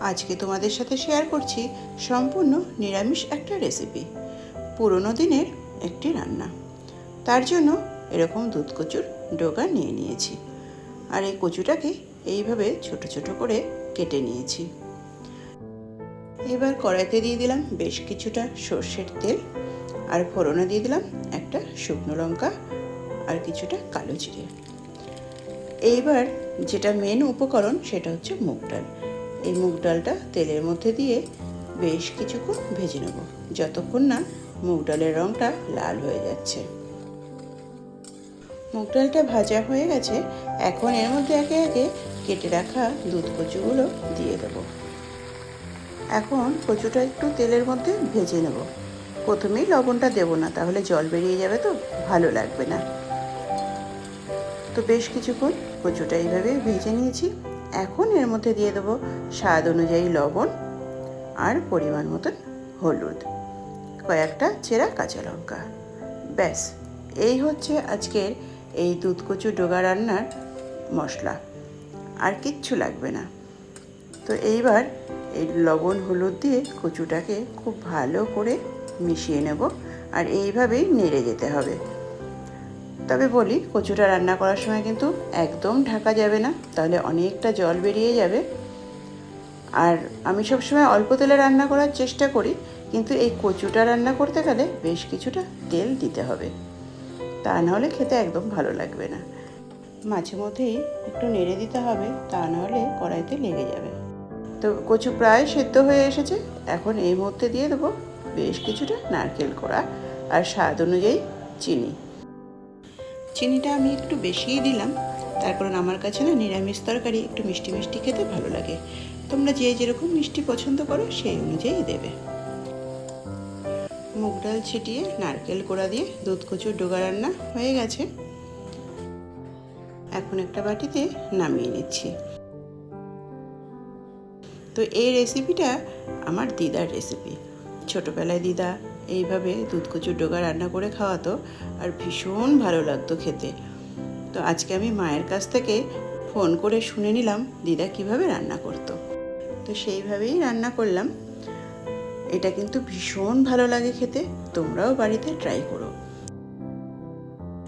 আজকে তোমাদের সাথে শেয়ার করছি সম্পূর্ণ নিরামিষ একটা রেসিপি পুরনো দিনের একটি রান্না। তার জন্য এরকম দুধ কচুর ডোগা নিয়ে নিয়েছি আর এই কচুটাকে এইভাবে ছোট ছোট করে কেটে নিয়েছি। এবার কড়াইতে দিয়ে দিলাম বেশ কিছুটা সর্ষের তেল আর ফোড়নে দিয়ে দিলাম একটা শুকনো লঙ্কা আর কিছুটা কালো জিরে। এইবার যেটা মেন উপকরণ সেটা হচ্ছে মুগ ডাল। এই মুগ ডালটা তেলের মধ্যে দিয়ে বেশ কিছুক্ষণ ভেজে নেব। যতক্ষণ না মুগ ডালের রঙটা লাল হয়ে যাচ্ছে। মুগ ডালটা ভাজা হয়ে গেছে, এখন এর মধ্যে একে একে কেটে রাখা দুধ কচুগুলো দিয়ে দেব। এখন কচুটা একটু তেলের মধ্যে ভেজে নেব। প্রথমেই লবণটা দেবো না, তাহলে জল বেরিয়ে যাবে তো, ভালো লাগবে না। তো বেশ কিছুক্ষণ কচুটা এইভাবে ভেজে নিয়েছি। এখন এর মধ্যে দিয়ে দেবো স্বাদ অনুযায়ী লবণ আর পরিমাণ মতন হলুদ, কয়েকটা চেরা কাঁচা লঙ্কা। ব্যাস, এই হচ্ছে আজকের এই দুধ কচু ডোগা রান্নার মশলা। আর কিচ্ছু লাগবে না। তো এইবার এই লবণ হলুদ দিয়ে কচুটাকে খুব ভালো করে মিশিয়ে নেব আর এইভাবেই নেড়ে যেতে হবে। তবে বলি, কচুটা রান্না করার সময় কিন্তু একদম ঢাকা যাবে না, তাহলে অনেকটা জল বেরিয়ে যাবে। আর আমি সবসময় অল্প তেলে রান্না করার চেষ্টা করি, কিন্তু এই কচুটা রান্না করতে গেলে বেশ কিছুটা তেল দিতে হবে। তা নাহলে খেতে একদম ভালো লাগবে না। মাঝে মধ্যেই একটু নেড়ে দিতে হবে, তা নাহলে কড়াইতে লেগে যাবে। তো কচু প্রায় সেদ্ধ হয়ে এসেছে, এখন এই মুহূর্তে দিয়ে দেবো বেশ কিছুটা নারকেল কোড়া আর স্বাদ অনুযায়ী চিনি। চিনিটা আমি একটু বেশিই দিলাম। তার কারণ আমার কাছে না নিরামিষ তরকারি একটু মিষ্টি মিষ্টি খেতে ভালো লাগে। তোমরা যে যেরকম মিষ্টি পছন্দ করো সেই অনুযায়ী দেবে। মুগ ডাল ছিটিয়ে, নারকেল কোড়া দিয়ে দুধ কচুর ডোগা রান্না হয়ে গেছে। এখন একটা বাটিতে নামিয়ে নিচ্ছি। তো এই রেসিপিটা আমার দিদার রেসিপি ছোটোবেলায় দিদা এইভাবে দুধ কচুর ডোগা রান্না করে খাওয়াতো আর ভীষণ ভালো লাগতো খেতে। তো আজকে আমি মায়ের কাছ থেকে ফোন করে শুনে নিলাম, দিদা কীভাবে রান্না করতো? তো সেইভাবেই রান্না করলাম। এটা কিন্তু ভীষণ ভালো লাগে খেতে, তোমরাও বাড়িতে ট্রাই করো।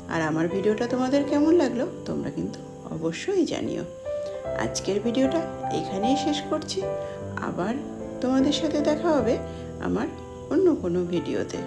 আর আমার ভিডিওটা তোমাদের কেমন লাগল, তোমরা কিন্তু অবশ্যই জানিও। আজকের ভিডিওটা এখানেই শেষ করছি। আবার তোমাদের সাথে দেখা হবে আমার অন্য কোনো ভিডিওতে